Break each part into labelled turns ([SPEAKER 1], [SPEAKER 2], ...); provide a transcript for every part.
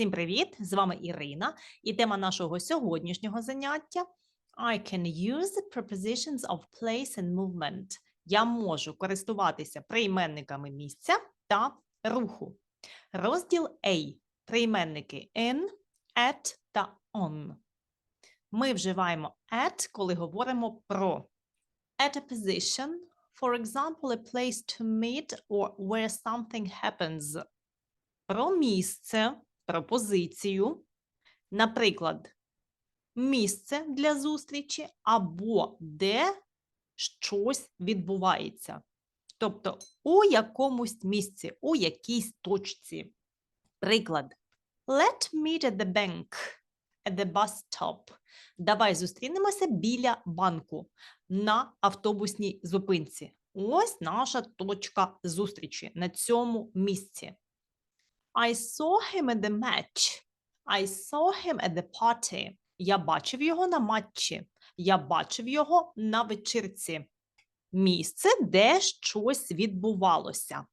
[SPEAKER 1] Всім привіт! З вами Ірина, і тема нашого сьогоднішнього заняття I can use the prepositions of place and movement. Я можу користуватися прийменниками місця та руху. Розділ A. Прийменники in, at та on. Ми вживаємо at, коли говоримо про at a position, for example, a place to meet or where something happens. Про місце, про позицію, наприклад, місце для зустрічі або де щось відбувається. Тобто у якомусь місці, у якійсь точці. Приклад. Let meet at the bank, at the bus stop. Давай зустрінемося біля банку на автобусній зупинці. Ось наша точка зустрічі на цьому місці. I saw him at the match. I saw him at the party. Я бачив його на матчі. Я бачив його на вечірці. Місце, де щось відбувалося.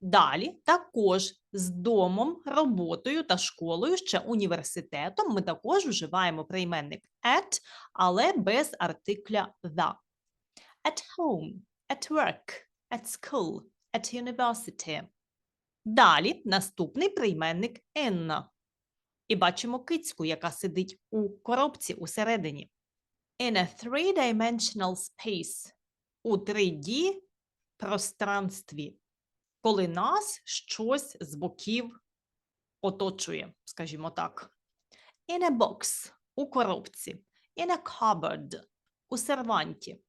[SPEAKER 1] Далі також з домом, роботою та школою, ще університетом ми також вживаємо прийменник at, але без артикля the. At home, at work, at school, at university. Далі наступний прийменник in. І бачимо кицьку, яка сидить у коробці усередині. In a three-dimensional space. У 3D пространстві. Коли нас щось з боків оточує, скажімо так. In a box у коробці. In a cupboard у серванті.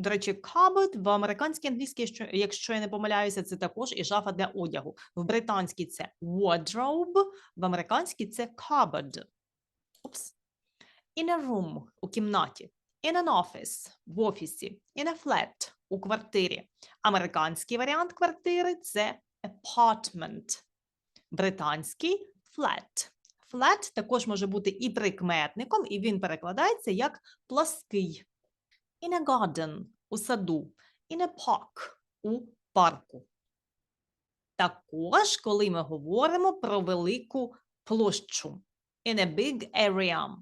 [SPEAKER 1] До речі, cupboard в американській англійській, що- якщо я не помиляюся, це також і шафа для одягу. В британській це wardrobe, в американській це cupboard. Упс. In a room у кімнаті. In an office в офісі. In a flat у квартирі. Американський варіант квартири це apartment. Британський flat. Flat також може бути і прикметником, і він перекладається як плаский. In a garden у саду. In a park у парку. Також, коли ми говоримо про велику площу. In a big area.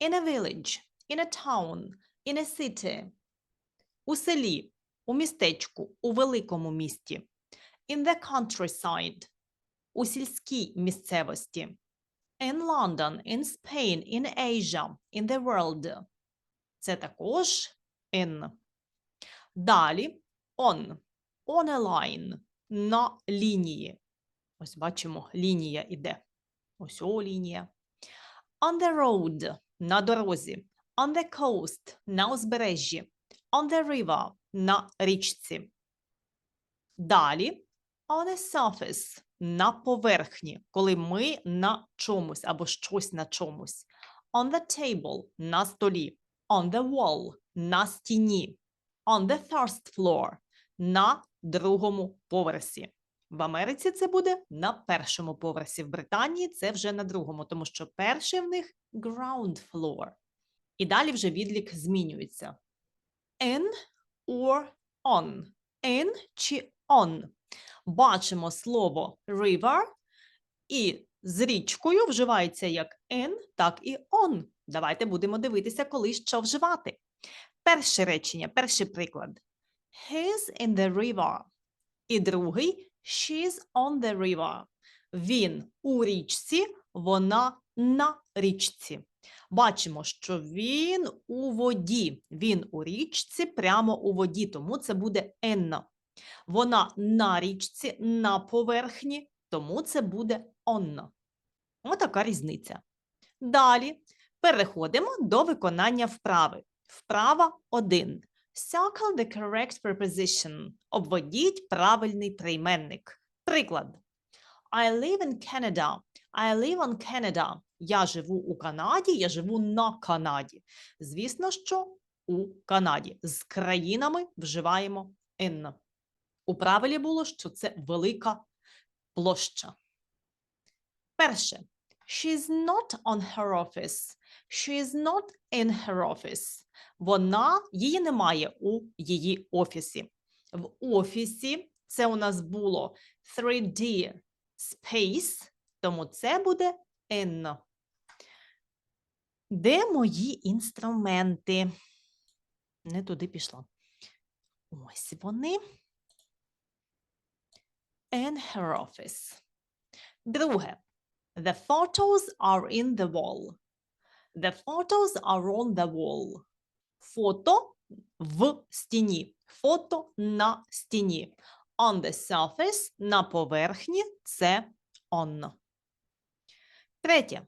[SPEAKER 1] In a village. In a town. In a city. У селі, у містечку, у великому місті. In the countryside. У сільській місцевості. In London, in Spain, in Asia, in the world. Це також in. Далі on. On a line. На лінії. Ось бачимо, лінія іде. Ось о лінія. On the road. На дорозі. On the coast. На узбережжі. On the river. На річці. Далі on a surface. На поверхні, коли ми на чомусь або щось на чомусь. On the table. На столі. On the wall. На стіні. On the first floor. На другому поверсі. В Америці це буде на першому поверсі. В Британії це вже на другому, тому що перший в них ground floor. І далі вже відлік змінюється. In or on. In чи on. Бачимо слово river і з річкою вживається як in, так і on. Давайте будемо дивитися, коли що вживати. Перше речення, перший приклад. He's in the river. І другий she's on the river. Він у річці, вона на річці. Бачимо, що він у воді. Він у річці прямо у воді, тому це буде in. Вона на річці, на поверхні, тому це буде on. Отака різниця. Далі переходимо до виконання вправи. Вправа 1. Circle the correct preposition. Обведіть правильний прийменник. Приклад. I live in Canada. I live on Canada. Я живу у Канаді, я живу на Канаді. Звісно, що у Канаді. З країнами вживаємо in. У правилі було, що це велика площа. Перше. She's not on her office. She is not in her office. Вона, її немає у її офісі. В офісі це у нас було 3D space, тому це буде in. Де мої інструменти? Не туди пішла. Ось вони. In her office. Друге. The photos are in the wall. The photos are on the wall. Фото в стіні. Фото на стіні. On the surface на поверхні це on. Третє.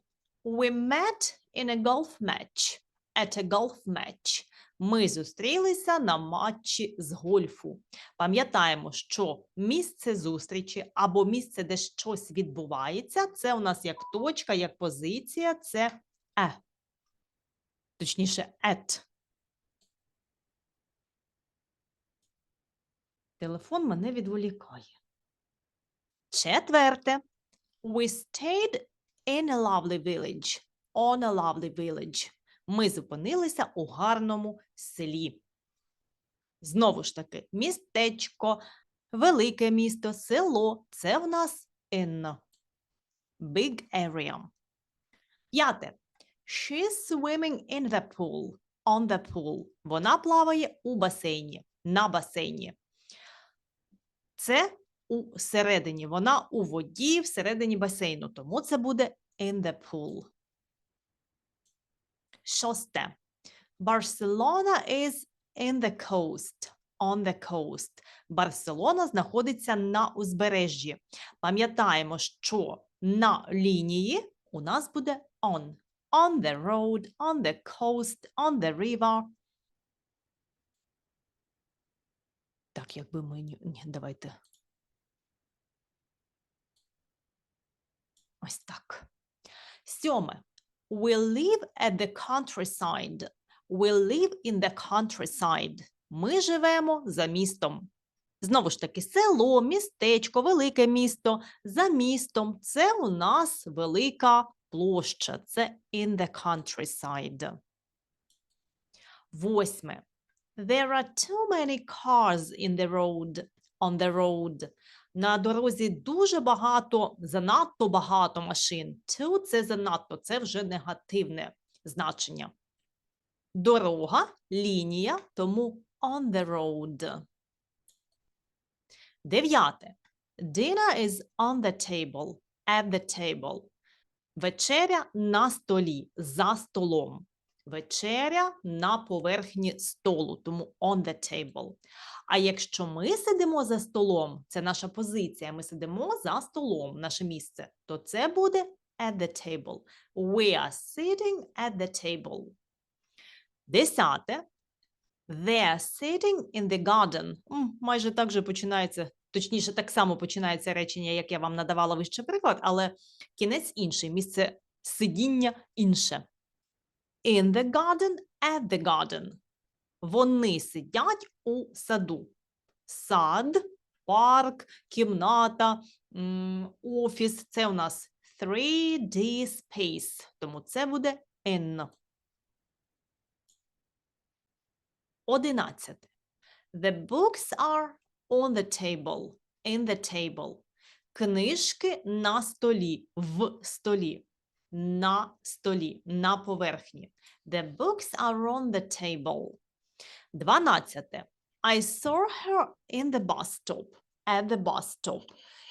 [SPEAKER 1] We met in a golf match. At a golf match. Ми зустрілися на матчі з гольфу. Пам'ятаємо, що місце зустрічі або місце, де щось відбувається, це у нас як точка, як позиція, це е. Точніше, at. Телефон мене відволікає. Четверте. We stayed in a lovely village. On a lovely village. Ми зупинилися у гарному селі. Знову ж таки, містечко, велике місто, село це в нас in. Big area. П'яте. She's swimming in the pool. On the pool. Вона плаває у басейні. На басейні. Це у середині. Вона у воді всередині басейну. Тому це буде in the pool. Шосте. Barcelona is in the coast. On the coast. Барселона знаходиться на узбережжі. Пам'ятаємо, що на лінії у нас буде on. On the road, on the coast, on the river. Так, якби ми... ні- давайте. Ось так. Сьоме. We live at the countryside. We live in the countryside. Ми живемо за містом. Знову ж таки, село, містечко, велике місто. За містом це у нас велика площа. Це in the countryside. Восьме. There are too many cars in the road. On the road. На дорозі дуже багато, занадто багато машин. Too – це занадто, це вже негативне значення. Дорога, лінія, тому on the road. Дев'яте. Dinner is on the table. At the table. Вечеря на столі, за столом. Вечеря на поверхні столу, тому on the table. А якщо ми сидимо за столом, це наша позиція, ми сидимо за столом, наше місце, то це буде at the table. We are sitting at the table. Десяте. They are sitting in the garden. Майже так же починається, точніше, так само починається речення, як я вам надавала вище приклад, але кінець інший, місце сидіння інше. In the garden, at the garden. Вони сидять у саду. Сад, парк, кімната, офіс це у нас 3D space, тому це буде in. Одинадцяте. The books are on the table. In the table. Книжки на столі, в столі, на столі, на поверхні. The books are on the table. Дванадцяте. I saw her in the bus stop. At the bus stop.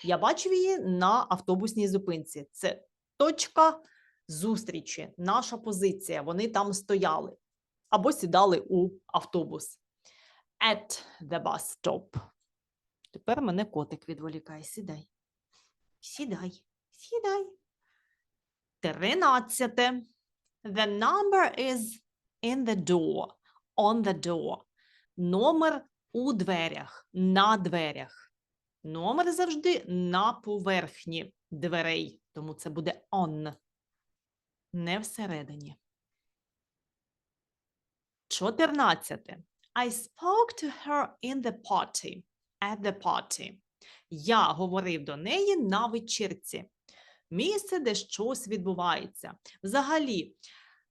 [SPEAKER 1] Я бачив її на автобусній зупинці. Це точка зустрічі, наша позиція. Вони там стояли або сідали у автобус. At the bus stop. Тепер мене котик відволікає. Сідай. Сідай. Сідай. Тринадцяте. The number is in the door. On the door. Номер у дверях, на дверях. Номер завжди на поверхні дверей, тому це буде on, не всередині. Чотирнадцяте. I spoke to her in the party. At the party. Я говорив до неї на вечірці. Місце, де щось відбувається. Взагалі,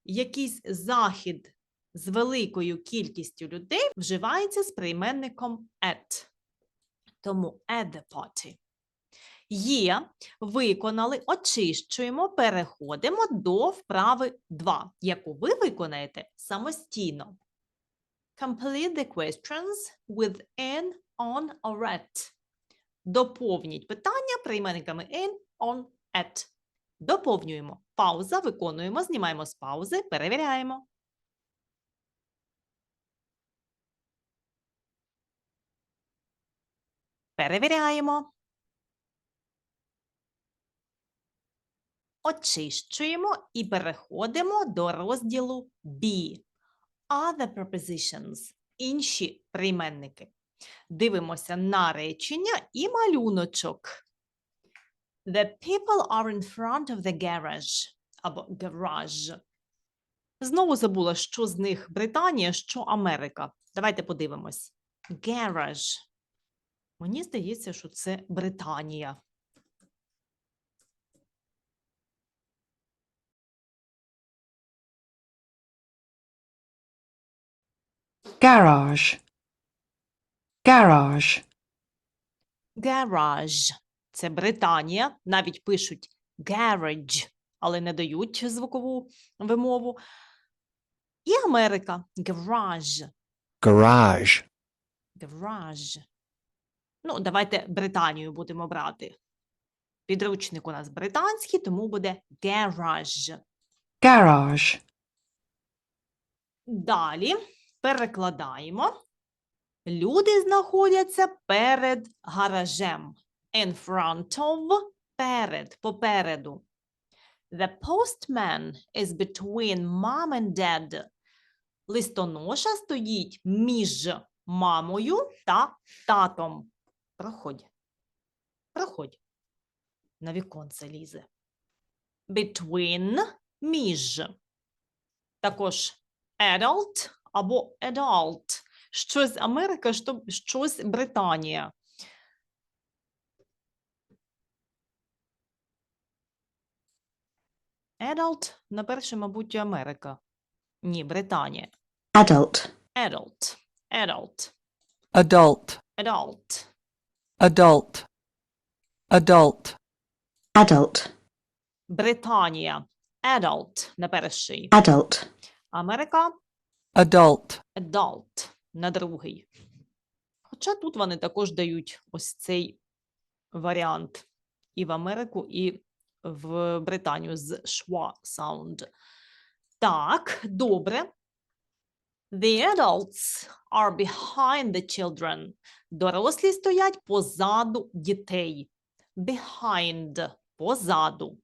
[SPEAKER 1] якийсь захід з великою кількістю людей вживається з прийменником at. Тому at the party. Є, виконали, очищуємо, переходимо до вправи 2, яку ви виконаєте самостійно. Complete the questions with in, on or at. Доповніть питання прийменниками in, on, at. Доповнюємо. Пауза, виконуємо, знімаємо з паузи, перевіряємо. Перевіряємо. Очищуємо і переходимо до розділу B. Other prepositions. Інші прийменники. Дивимося на речення і малюночок. The people are in front of the garage. Або garage. Знову забула, що з них Британія, що Америка. Давайте подивимось. Garage. Мені здається, що це Британія.
[SPEAKER 2] garage garage
[SPEAKER 1] Garage – це Британія. Навіть пишуть garage, але не дають звукову вимову. І Америка – garage.
[SPEAKER 3] garage,
[SPEAKER 1] Garage. Ну, давайте Британію будемо брати. Підручник у нас британський, тому буде garage.
[SPEAKER 2] garage
[SPEAKER 1] Далі перекладаємо. Люди знаходяться перед гаражем. In front of – перед, попереду. The postman is between mom and dad. Листоноша стоїть між мамою та татом. Проходь. Проходь. На віконце лізе. Between – між. Також adult або adult. Щось Америка, щось Британія. Adult на перше, мабуть, Америка. Ні, Британія.
[SPEAKER 2] adult
[SPEAKER 1] Adult. Adult.
[SPEAKER 3] adult,
[SPEAKER 1] Adult.
[SPEAKER 3] Adult, adult,
[SPEAKER 2] adult
[SPEAKER 1] Британія. Adult на перший.
[SPEAKER 2] adult
[SPEAKER 1] Америка
[SPEAKER 3] adult,
[SPEAKER 1] adult на другий. Хоча тут вони також дають ось цей варіант і в Америку, і в Британію з шва sound. Так, добре. The adults are behind the children. Дорослі стоять позаду дітей. Behind – позаду.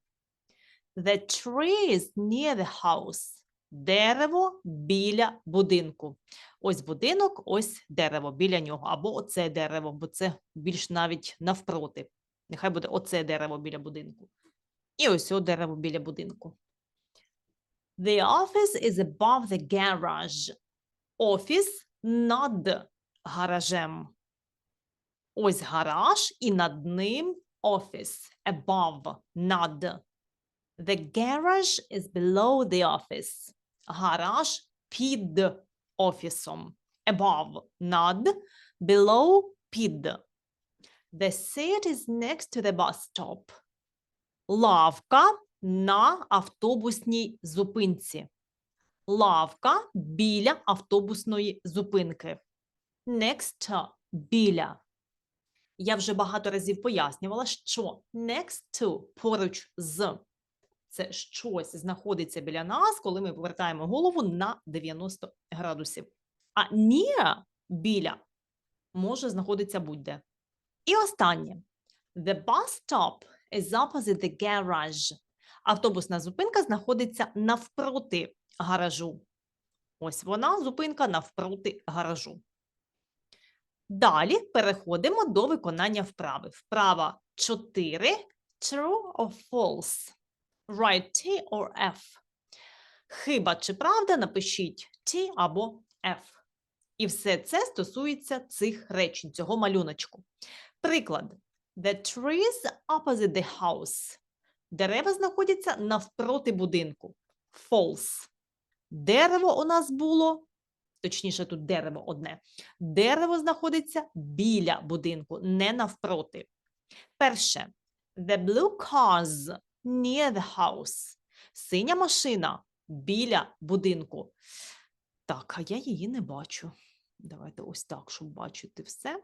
[SPEAKER 1] The tree is near the house. Дерево біля будинку. Ось будинок, ось дерево біля нього. Або оце дерево, бо це більш навіть навпроти. Нехай буде оце дерево біля будинку. І ось о дерево біля будинку. The office is above the garage. Офіс над гаражем. Ось гараж і над ним офіс. Above – над. The garage is below the office. Гараж під офісом. Above – над, below – під. The seat is next to the bus stop. Лавка на автобусній зупинці. Лавка біля автобусної зупинки. Next біля. Я вже багато разів пояснювала, що next to – поруч з це щось знаходиться біля нас, коли ми повертаємо голову на 90 градусів. А near – біля може знаходитися будь-де. І останнє. The bus stop is opposite the garage. Автобусна зупинка знаходиться навпроти гаражу. Ось вона, зупинка навпроти гаражу. Далі переходимо до виконання вправи. Вправа 4. True or false? Write T or F. Хиба чи правда напишіть T або F. І все це стосується цих речень, цього малюночку. Приклад. The trees opposite the house. Дерева знаходяться навпроти будинку. False. Дерево у нас було, точніше, тут дерево одне. Дерево знаходиться біля будинку, не навпроти. Перше. The blue cars near the house. Синя машина біля будинку. Так, а я її не бачу. Давайте ось так, щоб бачити все.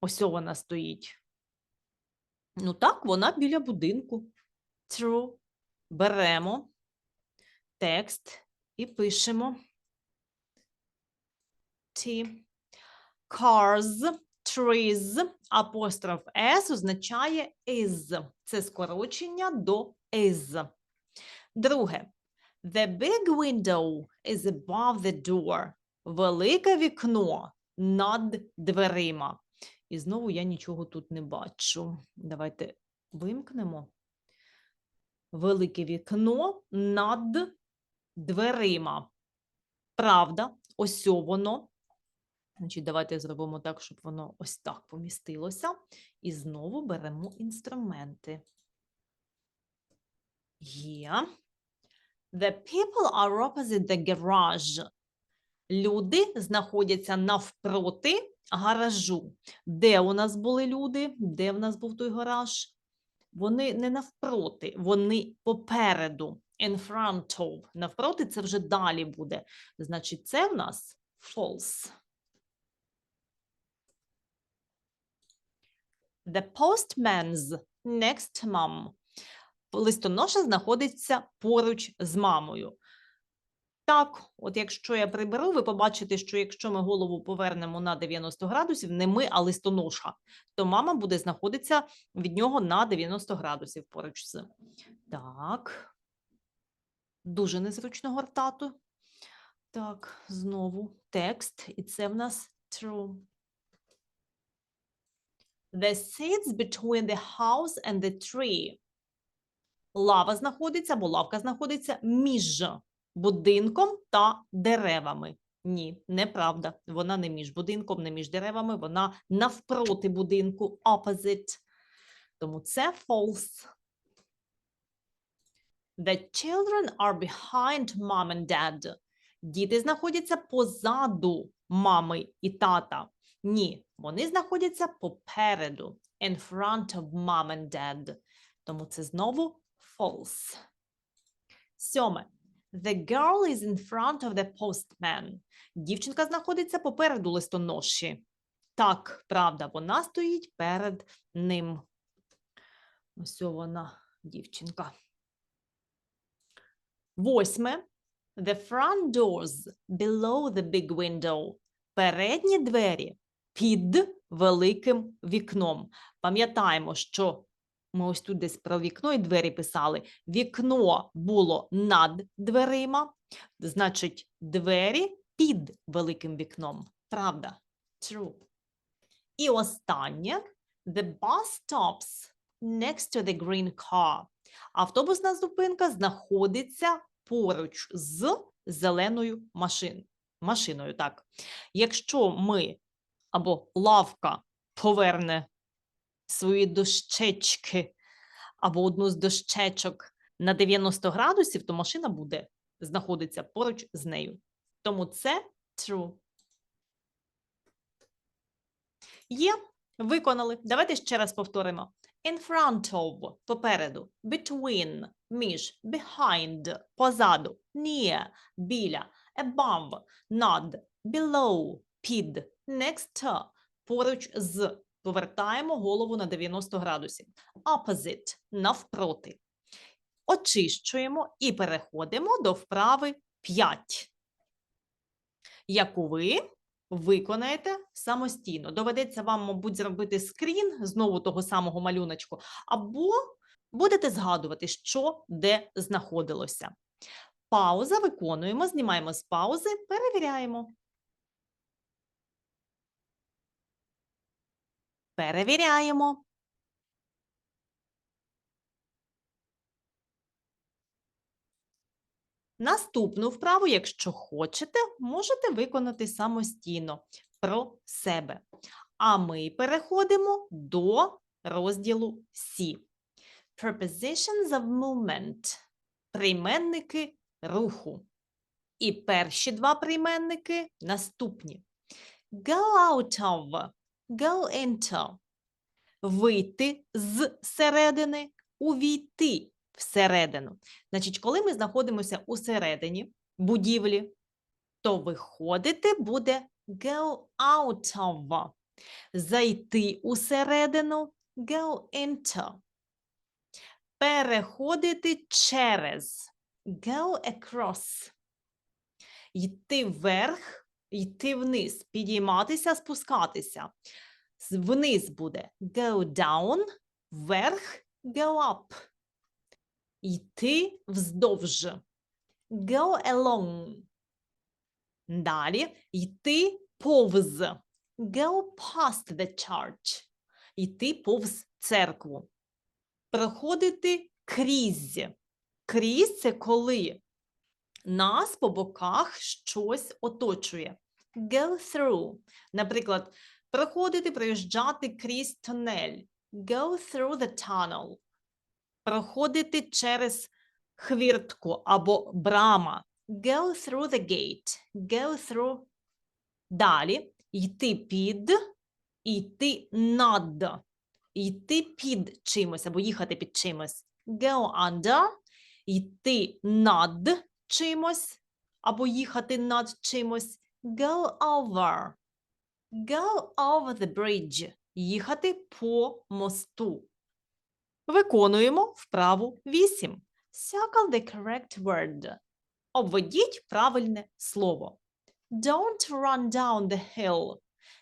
[SPEAKER 1] Ось вона стоїть. Ну так, вона біля будинку. True. Беремо текст і пишемо. T. Cars, trees, апостроф S означає is. Це скорочення до is. Друге. The big window is above the door. Велике вікно над дверима. І знову я нічого тут не бачу. Давайте вимкнемо. Велике вікно над дверима. Правда, ось воно. Значить, давайте зробимо так, щоб воно ось так помістилося. І знову беремо інструменти. Є. The people are opposite the garage. Люди знаходяться навпроти гаражу. Де у нас були люди? Де в нас був той гараж? Вони не навпроти, вони попереду. In front of. Навпроти це вже далі буде. Значить, це в нас false. The postman's next mom. Листоноша знаходиться поруч з мамою. Так, от якщо я приберу, ви побачите, що якщо ми голову повернемо на 90 градусів, не ми, а листоноша, то мама буде знаходитися від нього на 90 градусів поруч з. Так. Дуже незручно гортати. Так, знову текст, і це в нас true. The seats between the house and the tree. Лава знаходиться, або лавка знаходиться між будинком та деревами. Ні, неправда. Вона не між будинком, не між деревами, вона навпроти будинку, opposite. Тому це false. The children are behind mom and dad. Діти знаходяться позаду мами і тата. Ні, вони знаходяться попереду. In front of mom and dad. Тому це знову false. Сьоме. The girl is in front of the postman. Дівчинка знаходиться попереду листоноші. Так, правда, вона стоїть перед ним. Ось вона, дівчинка. Восьме. The front doors below the big window. Передні двері під великим вікном. Пам'ятаємо, що ми ось тут десь про вікно і двері писали. Вікно було над дверима, значить, двері під великим вікном. Правда? True. І останнє. The bus stops next to the green car. Автобусна зупинка знаходиться поруч з зеленою машин, машиною. Так. Якщо ми або лавка поверне свої дощечки або одну з дощечок на 90 градусів, то машина буде знаходитися поруч з нею. Тому це true. Є, виконали. Давайте ще раз повторимо. In front of – попереду, between – між, behind – позаду, near – біля, above – над, below – під, next – поруч з. Повертаємо голову на 90 градусів. Opposite – навпроти. Очищуємо і переходимо до вправи 5, яку ви виконаєте самостійно. Доведеться вам, мабуть, зробити скрін знову того самого малюночку, або будете згадувати, що де знаходилося. Пауза виконуємо, знімаємо з паузи, перевіряємо. Перевіряємо. Наступну вправу, якщо хочете, можете виконати самостійно про себе. А ми переходимо до розділу Сі. Prepositions of movement. Прийменники руху. І перші два прийменники наступні. Go out of, go into. вийти з середини, увійти всередину. Значить, коли ми знаходимося усередині будівлі, то виходити буде go out of. Зайти усередину go into. Переходити через go across. Йти вверх, йти вниз, підійматися, спускатися. Вниз буде go down, вверх go up. Йти вздовж. Go along. Далі йти повз. Go past the church. Йти повз церкву. Проходити крізь. Крізь це коли нас по боках щось оточує. Go through. Наприклад, проходити, проїжджати крізь тунель. Go through the tunnel. Проходити через хвіртку або брама. Go through the gate. Go through. Далі йти під, йти над, йти під чимось або їхати під чимось. Go under, йти над чимось або їхати над чимось. Go over. Go over the bridge. Їхати по мосту. Виконуємо вправу 8. Circle the correct word. Обведіть правильне слово. Don't run down the hill.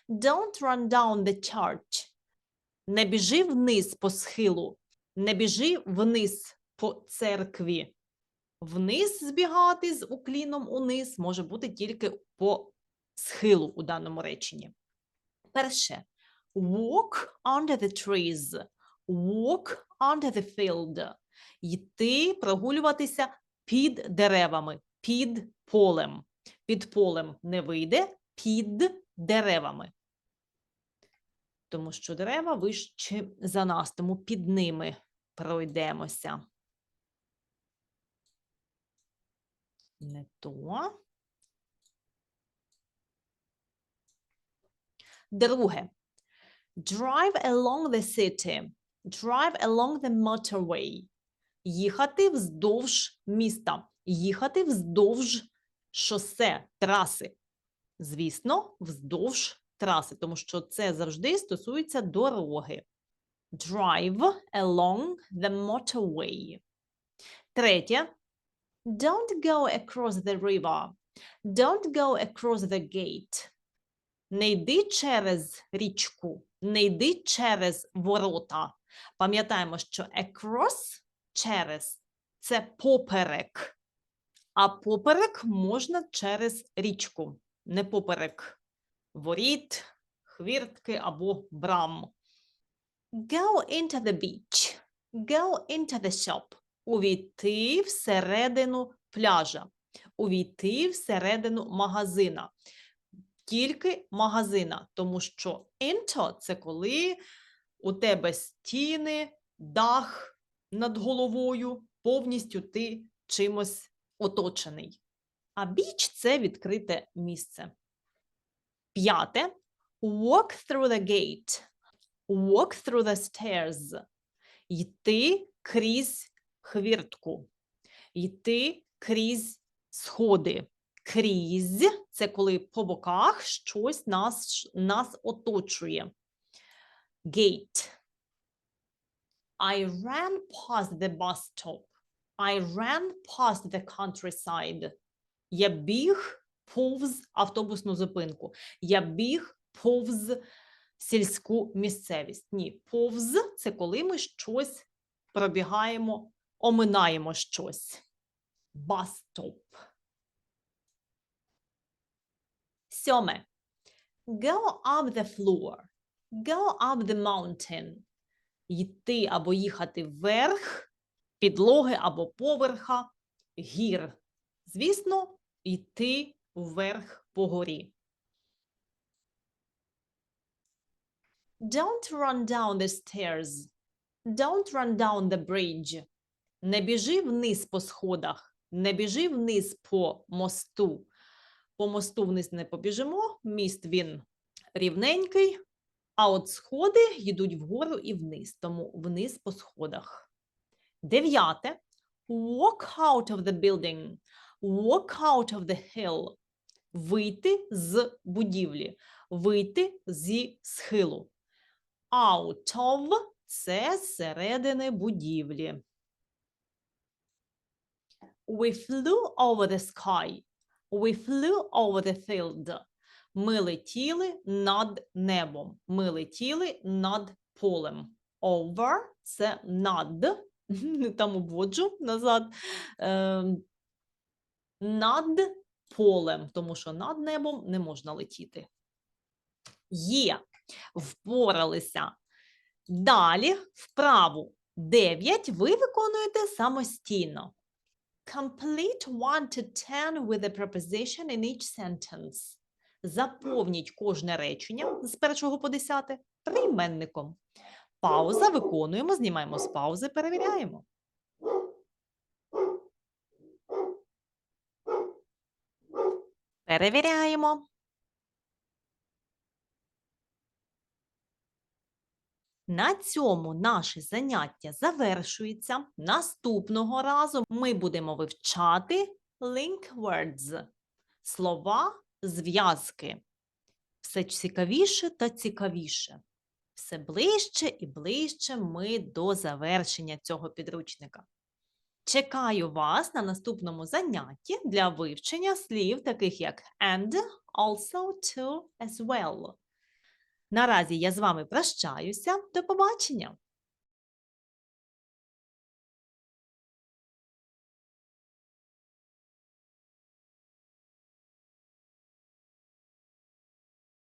[SPEAKER 1] Don't run down the church. Не біжи вниз по схилу. Не біжи вниз по церкві. Вниз збігати з укліном униз може бути тільки по схилу у даному реченні. Перше. Walk under the trees. Walk under the field. Йти, прогулюватися під деревами, під полем. Під полем не вийде, під деревами. Тому що дерева вище за нас, тому під ними пройдемося. Не то. Друге. Drive along the city. Drive along the motorway. Їхати вздовж міста. Їхати вздовж шосе, траси. Звісно, вздовж траси, тому що це завжди стосується дороги. Drive along the motorway. Третє. Don't go across the river. Don't go across the gate. Не йди через річку, не йди через ворота. Пам'ятаємо, що across через це поперек, а поперек можна через річку, не поперек воріт, хвіртки або брам. Go into the beach. Go into the shop. Увійти всередину пляжа. Увійти всередину магазина. Тільки магазина, тому що into – це коли у тебе стіни, дах над головою, повністю ти чимось оточений. А біч це відкрите місце. П'яте. Walk through the gate. Walk through the stairs. Йти крізь хвіртку. Йти крізь сходи. Крізь це коли по боках щось нас, нас оточує. Gate. I ran past the bus stop. I ran past the countryside. Я біг повз автобусну зупинку. Я біг повз сільську місцевість. Ні, повз це коли ми щось пробігаємо, оминаємо щось. Bus stop. Сьоме. Go up the floor. Go up the mountain. Йти або їхати вверх, підлоги або поверха, гір. Звісно, йти вверх по горі. Don't run down the stairs. Don't run down the bridge. Не біжи вниз по сходах, не біжи вниз по мосту. По мосту вниз не побіжимо. Міст він рівненький, А от сходи йдуть вгору і вниз, тому вниз по сходах. Дев'яте. Walk out of the building. Walk out of the hill. Вийти з будівлі. Вийти зі схилу. Out of – це зсередини будівлі. We flew over the sky. We flew over the field. Ми летіли над небом. Ми летіли над полем. Over – це над. Там обводжу назад. Ем, над полем, тому що над небом не можна летіти. Є. Впоралися. Далі вправу 9 ви виконуєте самостійно. Complete 1 to 10 with a preposition in each sentence. Заповніть кожне речення з першого по десяте прийменником. Пауза виконуємо, знімаємо з паузи, перевіряємо. Перевіряємо. На цьому наше заняття завершується. Наступного разу ми будемо вивчати link words – слова зв'язки. Все цікавіше та цікавіше. Все ближче і ближче ми до завершення цього підручника. Чекаю вас на наступному занятті для вивчення слів, таких як and, also, to, as well. Наразі я з вами прощаюся. До побачення!